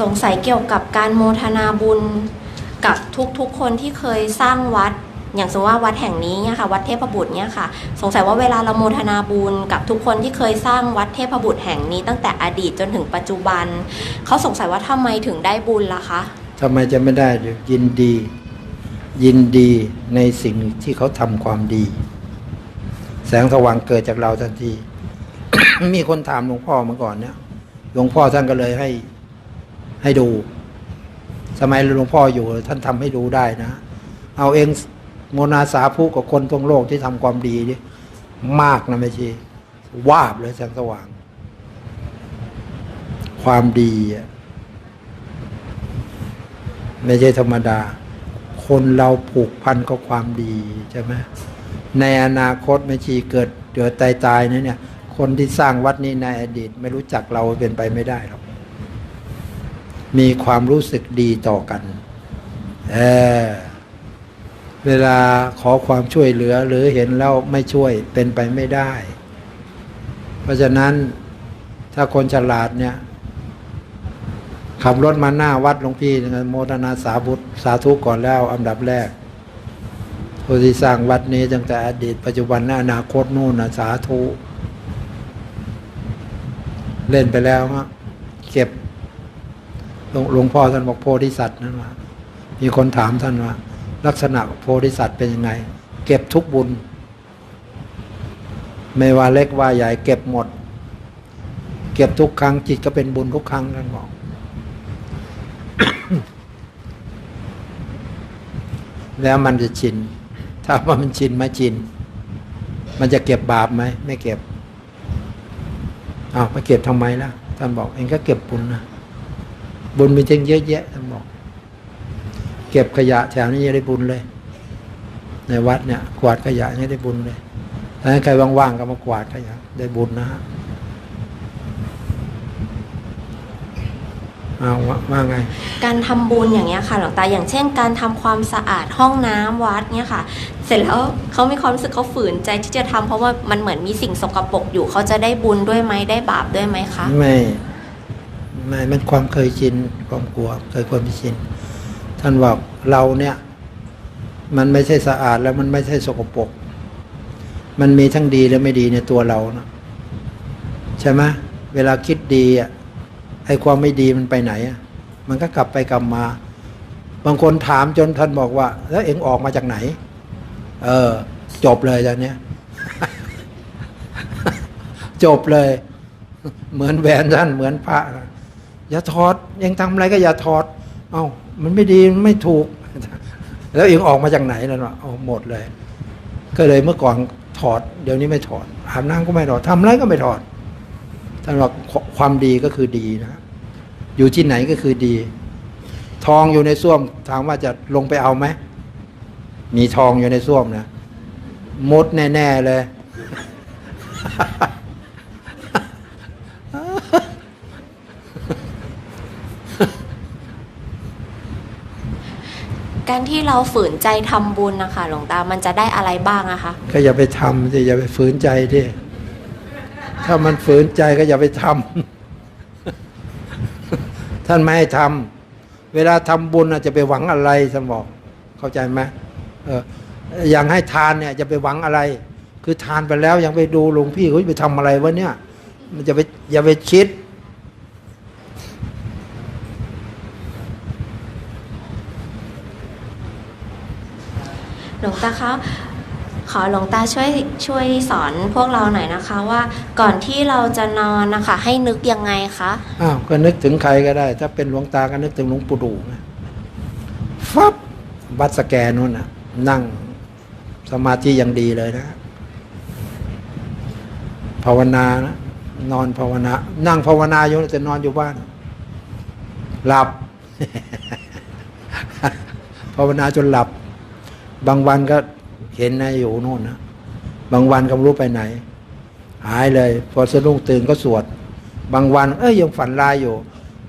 สงสัยเกี่ยวกับการโมทนาบุญกับทุกๆคนที่เคยสร้างวัด อย่างสมมติว่าวัดแห่งนี้เนี่ยค่ะวัดเทพบุตรเนี่ยค่ะ สงสัยว่าเวลาเราโมทนาบุญกับทุกคนที่เคยสร้างวัดเทพบุตรแห่งนี้ ตั้งแต่อดีตจนถึงปัจจุบันเขาสงสัยว่าทำไมถึงได้บุญล่ะคะทำไมจะไม่ได้ยินดี ยินดีในสิ่งที่เขาทำความดี แสงสว่างเกิดจากเราทันที มีคนถามหลวงพ่อเมื่อก่อนเนี่ยหลวงพ่อท่านก็เลยให้ ให้ดู สมัยหลวงพ่ออยู่ท่านทำให้ดูได้นะ เอาเองโมนาสาภูกับคนทั่วโลกที่ทำความดีดิมากนะไม่ช่วาบเลยแสงสว่าง ความดีไม่ใช่ธรรมดา คนเราผูกพันกับความดีใช่ไหมในอนาคตไม่ชีเกิดเดือดตายตายเนี่ยคนที่สร้างวัดนี้ในอดีต ไม่รู้จักเราเป็นไปไม่ได้หรอก มีความรู้สึกดีต่อกันเออเวลาขอความช่วยเหลือหรือเห็นแล้วไม่ช่วยเป็นไปไม่ได้ เพราะฉะนั้นถ้าคนฉลาดเนี่ยขับรถมาหน้าวัดหลวงพี่นะโมทนาสาบุตรสาธุก่อนแล้วอันดับแรกผู้ที่สร้างวัดนี้ตั้งแต่อดีตปัจจุบันและอนาคตนู่นนะสาธุ เล่นไปแล้วฮะเก็บ หลวงพ่อท่านบอกโพธิสัตว์นั่นว่ามีคนถามท่านว่า ลักษณะโพธิสัตว์เป็นยังไง เก็บทุกบุญ ไม่ว่าเล็กว่าใหญ่เก็บหมด เก็บทุกครั้งจิตก็เป็นบุญทุกครั้งท่านบอกแล้วมันจะชิน ถ้าว่ามันชินไหม่ชิน มันจะเก็บบาปไหม ไม่เก็บอ้าวมาเก็บทำไมล่ะ ท่านบอกเองก็เก็บบุญนะ บุญมีจริงเยอะแยะท่านบอก เก็บขยะแถวนี้ยังได้บุญเลย ในวัดเนี่ยกวาดขยะยังได้บุญเลยถ้าใครว่างๆก็มากวาดขยะได้บุญนะฮะเอาว่าว่าไง การทำบุญอย่างเงี้ยค่ะ หลวงตาอย่างเช่น การทำความสะอาดห้องน้ำวัดเนี่ยค่ะ เสร็จแล้วเขามีความรู้สึกเขาฝืนใจที่จะทำเพราะว่ามันเหมือนมีสิ่งสกปรกอยู่เขาจะได้บุญด้วยไหมได้บาปด้วยไหมคะไม่ ไม่มันความเคยชินความกลัวเคยความชิน ท่านบอกเราเนี่ย มันไม่ใช่สะอาดแล้วมันไม่ใช่สกปรกมันมีทั้งดีและไม่ดีในตัวเรานะใช่ไหมเวลาคิดดีอะไอ้ความไม่ดีมันไปไหนอะมันก็กลับไปกลับมา บางคนถามจนท่านบอกว่า แล้วเอ็งออกมาจากไหน เออ จบเลยตอนเนี้ยจบเลย เหมือนแหวนท่านเหมือนพระนะ อย่าถอดยังทำอะไรก็อย่าถอด เอ้ามันไม่ดีมันไม่ถูก แล้วเองออกมาจากไหนนั่นวะเอาหมดเลย ก็เลยเมื่อก่อนถอด เดี๋ยวนี้ไม่ถอดอาบน้ำก็ไม่ถอดทำอะไรก็ไม่ถอดท่านบอกความดีก็คือดีนะ อยู่ที่ไหนก็คือดี ทองอยู่ในส้วมถามว่าจะลงไปเอาไหมมีทองอยู่ในส้วมนะมดแน่ ๆ เลย การที่เราฝืนใจทำบุญนะคะ หลวงตามันจะได้อะไรบ้างอะคะ ก็อย่าไปทำสิอย่าไปฝืนใจดิถ้ามันฝืนใจก็อย่าไปทำท่านไม่ให้ทำเวลาทำบุญจะไปหวังอะไรท่านบอกเข้าใจไหมเอออย่างให้ทานเนี่ยจะไปหวังอะไร คือทานไปแล้วยังไปดูหลวงพี่เขาไปทำอะไรวะเนี่ย มันจะไปอย่าไปคิด หลวงตาคะขอหลวงตาช่วยช่วยสอนพวกเราหน่อยนะคะ ว่าก่อนที่เราจะนอนนะคะ ให้นึกยังไงคะอ้าวก็นึกถึงใครก็ได้ ถ้าเป็นหลวงตาก็นึกถึงหลวงปู่ดูนะฟับวัดสแกนนู่นน่ะนั่งสมาธิอย่างดีเลยนะ ภาวนานะนอนภาวนา นั่งภาวนาอยู่แต่นอนอยู่บ้าน หลับ ภาวนาจนหลับ บางวันก็เห็นนะอยู่โน่นนะบางวันก็ไม่รู้ไปไหน หายเลย พอสะดุ้งตื่นก็สวด บางวัน เอ้ยยังฝันลายอยู่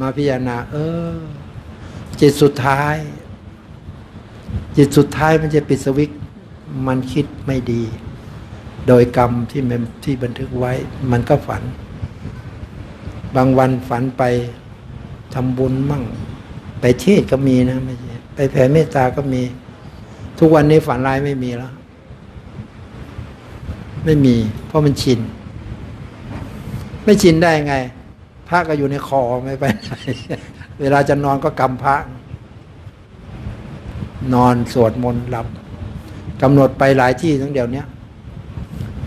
มาพิจารณา เออ จิตสุดท้าย จิตสุดท้ายมันจะปิดสวิตมันคิดไม่ดี โดยกรรมที่มันที่บันทึกไว้ มันก็ฝัน บางวันฝันไปทำบุญมั่ง ไปเทศก็มีนะไม่ใช่ไปแผ่เมตตาก็มี ทุกวันนี้ฝันร้ายไม่มีแล้ว ไม่มี เพราะมันชิน ไม่ชินได้ไง พระก็อยู่ในคอไม่ไปไหนเวลาจะนอนก็กำพระ นอนสวดมนต์หลับกำหนดไปหลายที่ทั้งเดี๋ยวนี้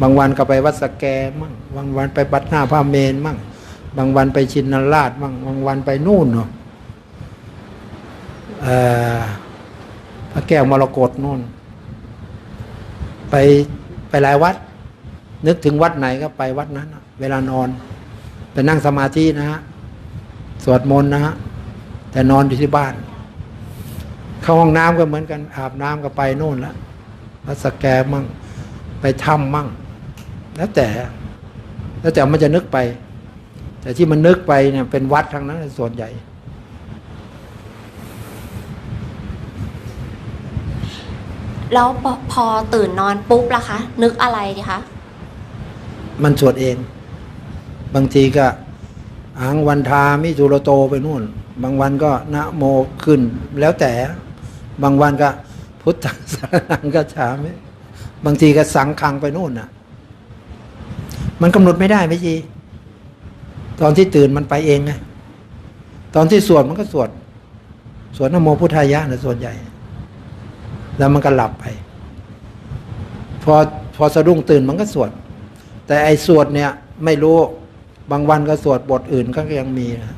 บางวันก็ไปวัดสแกมั่งบางวันไปบัดหน้าพระเมนมั่งบางวันไปชินนราชมั่งบางวันไปนู่นเนาะอ่อ พระแก้วมรกตนู่น ไปไปหลายวัด นึกถึงวัดไหนก็ไปวัดนั้น เวลานอนไปนั่งสมาธินะฮะสวดมนต์นะฮะแต่นอนอยู่ที่บ้าน เข้าห้องน้ำก็เหมือนกันอาบน้ำก็ไปโน่นละวัดสแกมั่งไปถ้ำมั่ง แล้วแต่ แล้วแต่มันจะนึกไป แต่ที่มันนึกไปเนี่ยเป็นวัดทั้งนั้นส่วนใหญ่ แล้วพอพอตื่นนอนปุ๊บล่ะคะ นึกอะไรดีคะ มันสวดเอง บางทีก็อังวันทามิสุโรโตไปนู่น บางวันก็นะโมขึ้น แล้วแต่ บางวันก็พุทธังสารนังก็ฉามิบางทีก็สังคังไปนู่นน่ะ มันกำหนดไม่ได้ไม่จีตอนที่ตื่นมันไปเองไงตอนที่สวดมันก็สวด สวดนะโมพุทธายะนะส่วนใหญ่ แล้วมันก็หลับไป พอพอสะดุ้งตื่นมันก็สวด แต่ไอ้สวดเนี่ยไม่รู้บางวันก็สวดบทอื่นก็ยังมีนะ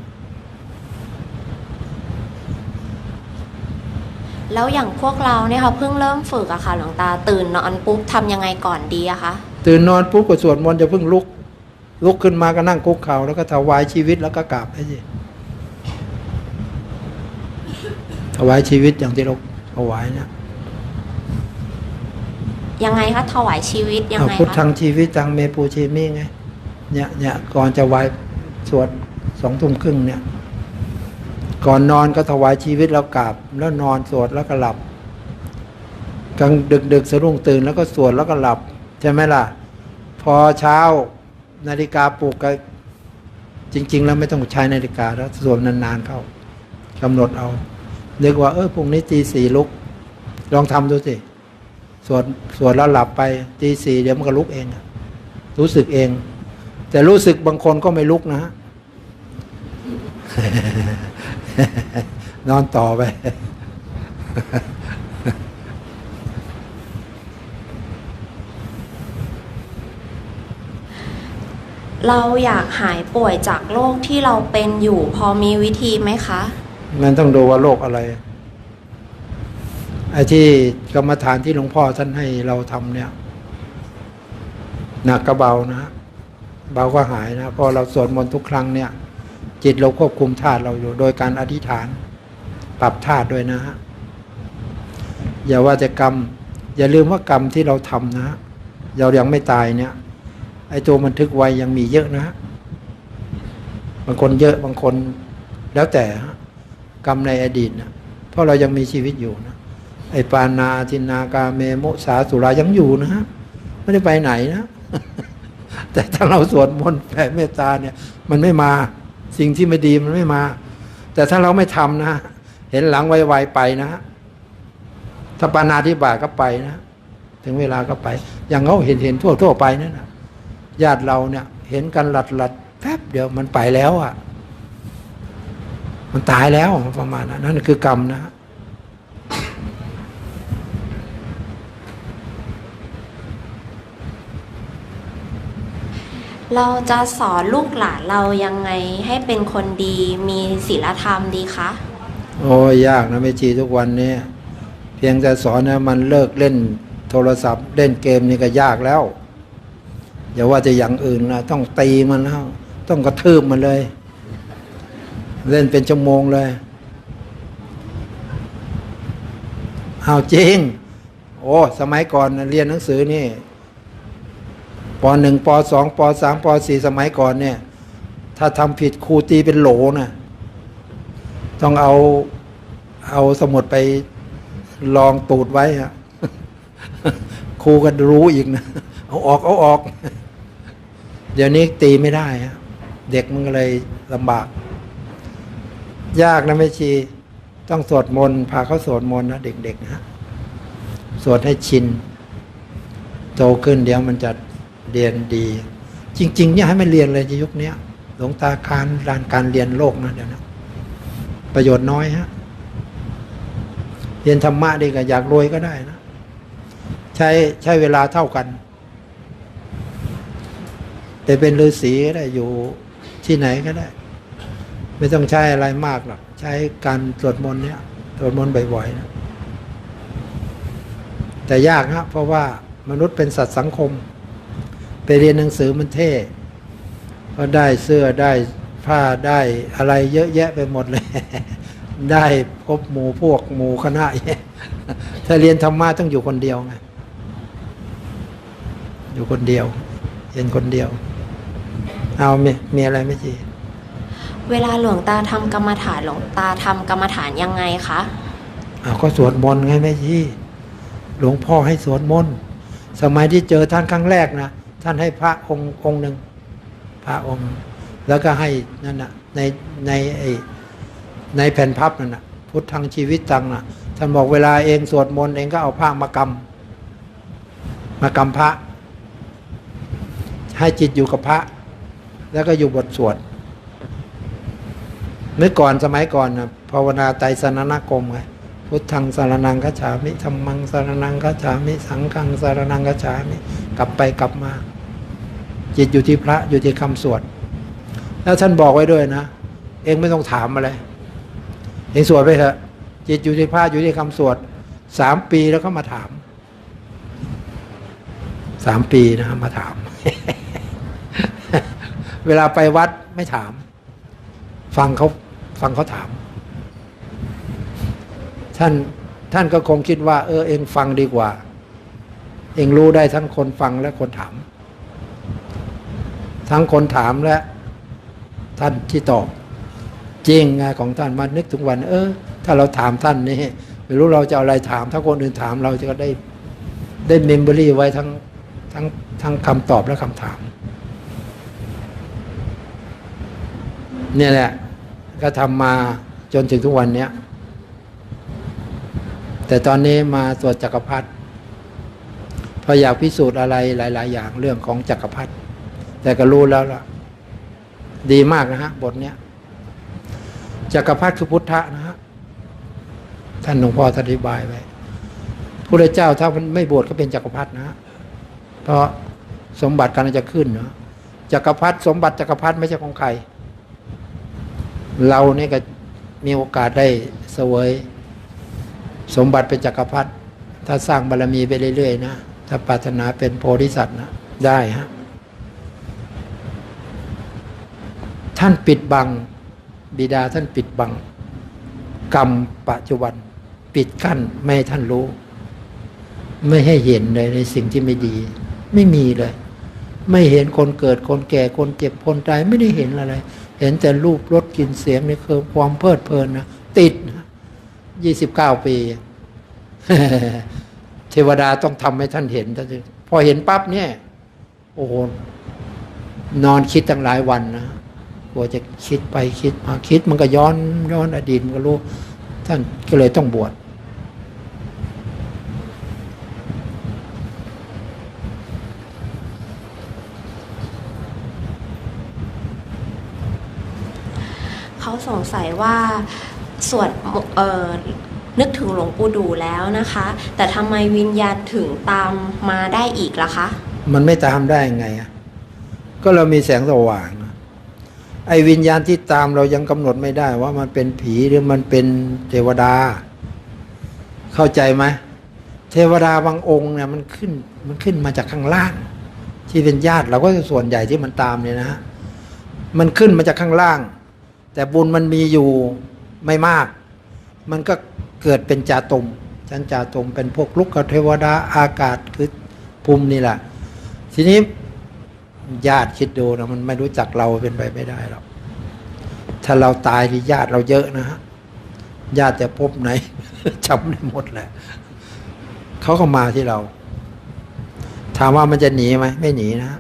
แล้วอย่างพวกเราเนี่ยค่ะเพิ่งเริ่มฝึกอะค่ะหลวงตาตื่นนอนปุ๊บทำยังไงก่อนดีอะคะตื่นนอนปุ๊บก็สวดมนต์จะเพิ่งลุก ลุกขึ้นมาก็นั่งคุกเข่าแล้วก็ถวายชีวิตแล้วก็กราบให้สิถวายชีวิตอย่างที่เราถวายเนี่ย ยังไงคะถวายชีวิตยังไงพุทธังชีวิตตังเมปูชีมิไงเนี่ยเนี่ยก่อนจะไหวสวดสองทุ่มครึ่งเนี่ย ก่อนนอนก็ถวายชีวิตแล้วกราบแล้วนอนสวดแล้วก็หลับกลางดึกดึกสะดุ้งตื่นแล้วก็สวดแล้วก็หลับ ใช่ไหมล่ะ พอเช้านาฬิกาปลุกก็จริง ๆ แล้วไม่ต้องใช้นาฬิกาแล้วสวดนานๆเข้ากำหนดเอาเรียกว่าเออพรุ่งนี้ตีสี่ลุก ลองทำดูสิ สวดสวดแล้วหลับไปตีสี่เดี๋ยวมันก็ลุกเองอะรู้สึกเอง แต่รู้สึกบางคนก็ไม่ลุกนะฮะนอนต่อไป เราอยากหายป่วยจากโรคที่เราเป็นอยู่ พอมีวิธีไหมคะ มันต้องดูว่าโรคอะไร ไอ้ที่กรรมฐานที่หลวงพ่อท่านให้เราทำเนี่ยหนักก็เบานะเบาก็หายนะเพอเราสวดมนต์ทุกครั้งเนี่ย จิตเราควบคุมธาตุเราอยู่ โดยการอธิษฐาน ปรับธาตุด้วยนะฮะอย่าว่าแต่กรรม อย่าลืมว่ากรรมที่เราทำนะฮะเรายังไม่ตายเนี่ยไอ้ตัวบันทึกไว้ยังมีเยอะนะฮะบางคนเยอะบางคนแล้วแต่กรรมในอดีตนะเพราะเรายังมีชีวิตอยู่นะ ไอปานาทินากาเมมุสาสุรายังอยู่นะฮะไม่ได้ไปไหนนะ แต่ถ้าเราสวดมนต์แผ่เมตตาเนี่ย มันไม่มาสิ่งที่ไม่ดีมันไม่มา แต่ถ้าเราไม่ทำนะ เห็นหลังไวๆไปนะถ้าปานาธิบาก็ไปนะถึงเวลาก็ไป อย่างเขาเห็นเห็นทั่วทั่วไปนั่นนะญาติเราเนี่ย เห็นกันหลัดหลัดแป๊บเดียวมันไปแล้วอะ มันตายแล้วประมาณนั้นนั่นคือกรรมนะ เราจะสอนลูกหลานเรายังไงให้เป็นคนดีมีศีลธรรมดีคะโอ้ยากนะไม่จีทุกวันนี้ เพียงแต่สอนนะมันเลิกเล่นโทรศัพท์ เล่นเกมนี่ก็ยากแล้วอย่าว่าจะอย่างอื่นนะต้องตีมันแล้วต้องกระทืบมันเลย เล่นเป็นชั่วโมงเลยเอาจริง โอ้สมัยก่อนนะเรียนหนังสือนี่ ปหนึ่งปสองปสามปสี่สมัยก่อนเนี่ย ถ้าทำผิดครูตีเป็นโหลนะต้องเอาเอาสมุดไปลองตูดไว้อะครูก็รู้อีกนะ เอาออกเอาออก เดี๋ยวนี้ตีไม่ได้ฮะเด็กมันก็เลยลำบาก ยากนะไม่ชี ต้องสวดมนต์พาเขาสวดมนต์นะเด็กๆนะฮะสวดให้ชินโตขึ้นเดี๋ยวมันจะ เรียนดี จริง ๆ เนี่ยให้มันเรียนเลยในยุคนี้หลวงตาการรานการเรียนโลกนะเดี๋ยวนะประโยชน์น้อยฮะเรียนธรรมะดีกับอยากรวยก็ได้นะ ใช้ใช้เวลาเท่ากัน แต่เป็นฤาษีก็ได้อยู่ที่ไหนก็ได้ ไม่ต้องใช้อะไรมากหรอกใช้การสวดมนต์เนี่ยสวดมนต์บ่อยๆนะแต่ยากนะเพราะว่ามนุษย์เป็นสัตว์สังคม ไปเรียนหนังสือมันเท่ก็ได้เสื้อได้ผ้าได้อะไรเยอะแยะไปหมดเลย ได้พบหมู่พวกหมู่คณะถ้าเรียนธรรมะต้องอยู่คนเดียวไงอยู่คนเดียวเรียนคนเดียว เอามีมีอะไรไหม่จีเวลาหลวงตาทำกรรมฐานหลวงตาทำกรรมฐานยังไงคะเอาก็สวดมนต์ไงแม่ชีหลวงพ่อให้สวดมนต์สมัยที่เจอท่านครั้งแรกนะ ท่านให้พระองค์องค์หนึ่งพระองค์ แล้วก็ให้นั่นนะในในไอในแผ่นพับนั่นนะพุทธังชีวิตตังนะท่านบอกเวลาเองสวดมนต์เองก็เอาผ้ามากำมากำพระ ให้จิตอยู่กับพระ แล้วก็อยู่บทสวดเมื่อก่อนสมัยก่อนนะภาวนาไตสนานกรมไง พุทธังสารนังกัจฉามิธรรมังสารนังกัจฉามิ สังฆังสารนังกัจฉามิ กลับไปกลับมา จิตอยู่ที่พระอยู่ที่คำสวด แล้วท่านบอกไว้ด้วยนะ เองไม่ต้องถามอะไรเองสวดไปเถอะ จิตอยู่ที่พระอยู่ที่คำสวดสามปีแล้วก็มาถามสามปีนะมาถาม เวลาไปวัดไม่ถาม ฟังเขาฟังเขาถาม ท่านท่านก็คงคิดว่า เออเองฟังดีกว่า เองรู้ได้ทั้งคนฟังและคนถาม ทั้งคนถามและ ท่านที่ตอบจริงไงของท่านมานึกถึงวัน เออ ถ้าเราถามท่านนี่ไม่รู้เราจะเอาอะไรถาม ถ้าคนอื่นถามเราจะก็ได้ได้เมมโมรี่ไว้ทั้งทั้งทั้งคำตอบและคำถาม เนี่ยแหละ ก็ทำมาจนถึงทุกวันเนี้ย แต่ตอนนี้มาสวดจักรพรรดิเพราะอยากพิสูจน์อะไรหลาย ๆ อย่างเรื่องของจักรพรรดิแต่ก็รู้แล้วล่ะ ดีมากนะฮะ บทเนี้ยจักรพรรดิคือพุทธะนะฮะท่านหลวงพ่ออธิบายไว้พระเจ้าถ้ามันไม่บวชก็เป็นจักรพรรดินะฮะเพราะสมบัติกำลังจะขึ้นเนาะจักรพรรดิสมบัติจักรพรรดิไม่ใช่ของใคร เราเนี่ยก็มีโอกาสได้เสวย สมบัติเป็นจักรพรรดิถ้าสร้างบารมีไปเรื่อยๆนะถ้าปรารถนาเป็นโพธิสัตว์นะได้ฮะท่านปิดบัง บิดาท่านปิดบัง กรรมปัจจุบัน ปิดกั้นไม่ให้ท่านรู้ ไม่ให้เห็นเลยในสิ่งที่ไม่ดี ไม่มีเลย ไม่เห็นคนเกิดคนแก่คนเจ็บคนตายไม่ได้เห็นอะไร เห็นแต่รูปรสกลิ่นเสียงนี่คือความเพลิดเพลินนะติด ยี่สิบเก้าปี เทวดาต้องทำให้ท่านเห็นท่านพอเห็นปั๊บเนี่ย โอ้โห นอนคิดตั้งหลายวันนะกลัวจะคิดไปคิดมาคิด มันก็ย้อนย้อนอดีตมันก็รู้ ท่านก็เลยต้องบวชเขาสงสัยว่า สวดเออนึกถึงหลวงปู่ดูแล้วนะคะ แต่ทำไมวิญญาณถึงตามมาได้อีกล่ะคะ มันไม่ตามได้ยังไงอะก็เรามีแสงสว่าง ไอ้วิญญาณที่ตามเรายังกำหนดไม่ได้ว่ามันเป็นผีหรือมันเป็นเทวดา เข้าใจไหมเทวดาบางองค์เนี่ยมันขึ้นมันขึ้นมาจากข้างล่าง ที่เป็นญาติเราก็ส่วนใหญ่ที่มันตามเนี่ยนะฮะมันขึ้นมาจากข้างล่าง แต่บุญมันมีอยู่ ไม่มาก มันก็เกิดเป็นจาตุมชั้นจาตุมเป็นพวกลุกเทวดาอากาศคือภูมินี่แหละ ทีนี้ญาติคิดดูนะมันไม่รู้จักเราเป็นไปไม่ได้หรอกถ้าเราตายที่ญาติเราเยอะนะฮะญาติจะพบไหนจำได้หมดแหละเขาก็มาที่เรา ถามว่ามันจะหนีไหมไม่หนีนะ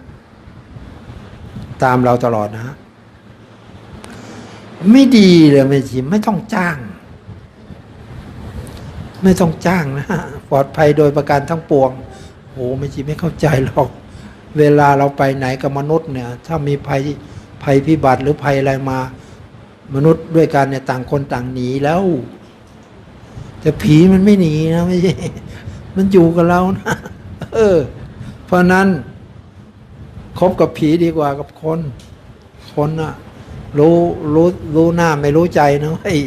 ตามเราตลอดนะฮะ ไม่ดีเลยไม่ชีไม่ต้องจ้าง ไม่ต้องจ้างนะปลอดภัยโดยประการทั้งปวงโอ้ไม่ชีไม่เข้าใจหรอก เวลาเราไปไหนกับมนุษย์เนี่ย ถ้ามีภัยภัยพิบัติหรือภัยอะไรมา มนุษย์ด้วยกันเนี่ยต่างคนต่างหนีแล้ว แต่ผีมันไม่หนีนะไม่ใช่มันอยู่กับเรานะเออ เพราะนั้นคบกับผีดีกว่ากับคน คนอะ รู้รู้รู้หน้าไม่รู้ใจนะไอ้ย